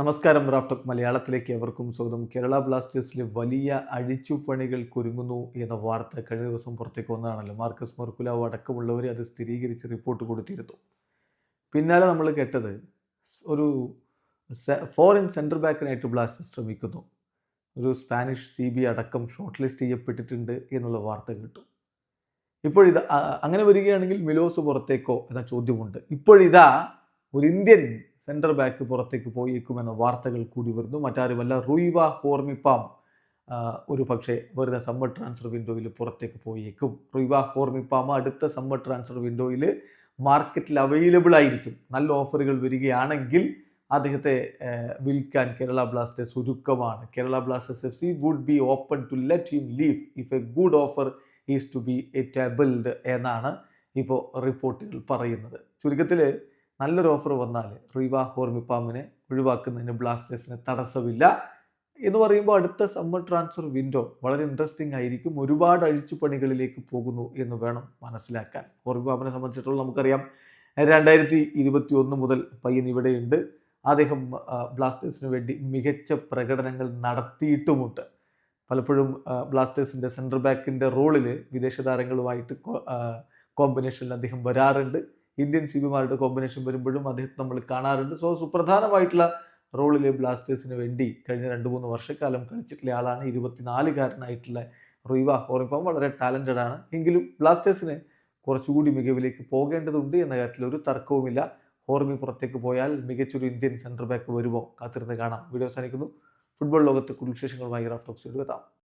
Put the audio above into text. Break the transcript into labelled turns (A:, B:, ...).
A: നമസ്കാരം റാഫ്റ്റോക്ക് മലയാളത്തിലേക്ക് എവർക്കും സ്വാഗതം. കേരള ബ്ലാസ്റ്റേഴ്സിലെ വലിയ അഴിച്ചുപണികൾ കുരുങ്ങുന്നു എന്ന വാർത്ത കഴിഞ്ഞ ദിവസം പുറത്തേക്ക് വന്നതാണല്ലോ. മാർക്കസ് മർക്കുലാവ് അടക്കമുള്ളവർ അത് സ്ഥിരീകരിച്ച് റിപ്പോർട്ട് കൊടുത്തിരുന്നു. പിന്നാലെ നമ്മൾ കേട്ടത് ഒരു ഫോറിൻ സെന്റർ ബാക്കിനായിട്ട് ബ്ലാസ്റ്റേഴ്സ് ശ്രമിക്കുന്നു. ഒരു സ്പാനിഷ് സി ബി അടക്കം ഷോർട്ട് ലിസ്റ്റ് ചെയ്യപ്പെട്ടിട്ടുണ്ട് എന്നുള്ള വാർത്ത കിട്ടും. ഇപ്പോഴിത് അങ്ങനെ വരികയാണെങ്കിൽ മിലോസ് പുറത്തേക്കോ എന്ന ചോദ്യമുണ്ട്. ഇപ്പോഴിതാ ഒരു ഇന്ത്യൻ സെന്റർ ബാക്ക് പുറത്തേക്ക് പോയേക്കുമെന്ന വാർത്തകൾ കൂടി വരുന്നു. മറ്റാരുമല്ല റുയിവ ഹോർമിപ്പാം ഒരു പക്ഷേ വരുന്ന സമ്മർ ട്രാൻസ്ഫർ വിൻഡോയിൽ പുറത്തേക്ക് പോയേക്കും. റുയിവ ഹോർമിപ്പാം അടുത്ത സമ്മർ ട്രാൻസ്ഫർ വിൻഡോയിൽ മാർക്കറ്റിൽ അവൈലബിൾ ആയിരിക്കും. നല്ല ഓഫറുകൾ വരികയാണെങ്കിൽ അദ്ദേഹത്തെ വിൽക്കാൻ Kerala Blasters ഒരുക്കമാണ്. Kerala Blasters F C would be open to let him leave if a good offer is to be tabled എന്നാണ് ഇപ്പോൾ റിപ്പോർട്ടുകൾ പറയുന്നത്. ചുരുക്കത്തിൽ നല്ലൊരു ഓഫർ വന്നാൽ റിവ ഹോർമിപ്പാമിനെ ഒഴിവാക്കുന്നതിന് ബ്ലാസ്റ്റേഴ്സിന് തടസ്സമില്ല എന്ന് പറയുമ്പോൾ അടുത്ത സമ്മർ ട്രാൻസ്ഫർ വിൻഡോ വളരെ ഇൻട്രസ്റ്റിംഗ് ആയിരിക്കും. ഒരുപാട് അഴിച്ചുപണികളിലേക്ക് പോകുന്നു എന്ന് വേണം മനസ്സിലാക്കാൻ. ഹോർമിപ്പാമിനെ സംബന്ധിച്ചിടത്തോളം നമുക്കറിയാം രണ്ടായിരത്തി ഇരുപത്തി ഒന്ന് മുതൽ പയ്യൻ ഇവിടെയുണ്ട്. അദ്ദേഹം ബ്ലാസ്റ്റേഴ്സിന് വേണ്ടി മികച്ച പ്രകടനങ്ങൾ നടത്തിയിട്ടുമുണ്ട്. പലപ്പോഴും ബ്ലാസ്റ്റേഴ്സിന്റെ സെൻട്രൽ ബാക്കിന്റെ റോളിൽ വിദേശ താരങ്ങളുമായിട്ട് കോമ്പിനേഷനിൽ അദ്ദേഹം വരാറുണ്ട്. ഇന്ത്യൻ സിബിമാരുടെ കോമ്പിനേഷൻ വരുമ്പോഴും അദ്ദേഹത്തെ നമ്മൾ കാണാറുണ്ട്. സോ സുപ്രധാനമായിട്ടുള്ള റോളിലെ ബ്ലാസ്റ്റേഴ്സിന് വേണ്ടി കഴിഞ്ഞ രണ്ട് മൂന്ന് വർഷക്കാലം കളിച്ചിട്ടുള്ള ആളാണ് ഇരുപത്തിനാലുകാരനായിട്ടുള്ള റീവ ഹോറിപ്പം വളരെ ടാലന്റഡ് ആണ്. എങ്കിലും ബ്ലാസ്റ്റേഴ്സിന് കുറച്ചുകൂടി മികവിലേക്ക് പോകേണ്ടതുണ്ട് എന്ന കാര്യത്തിൽ ഒരു തർക്കവുമില്ല. ഹോർമി പുറത്തേക്ക് പോയാൽ മികച്ചൊരു ഇന്ത്യൻ സെന്റർ ബാക്ക് വരുമോ? കാത്തിരുന്ന് കാണാം. വീഡിയോ അവസാനിക്കുന്നു. ഫുട്ബോൾ ലോകത്തെ കൂടുതൽ വിശേഷങ്ങളുമായി ടോക്സ് എത്താം.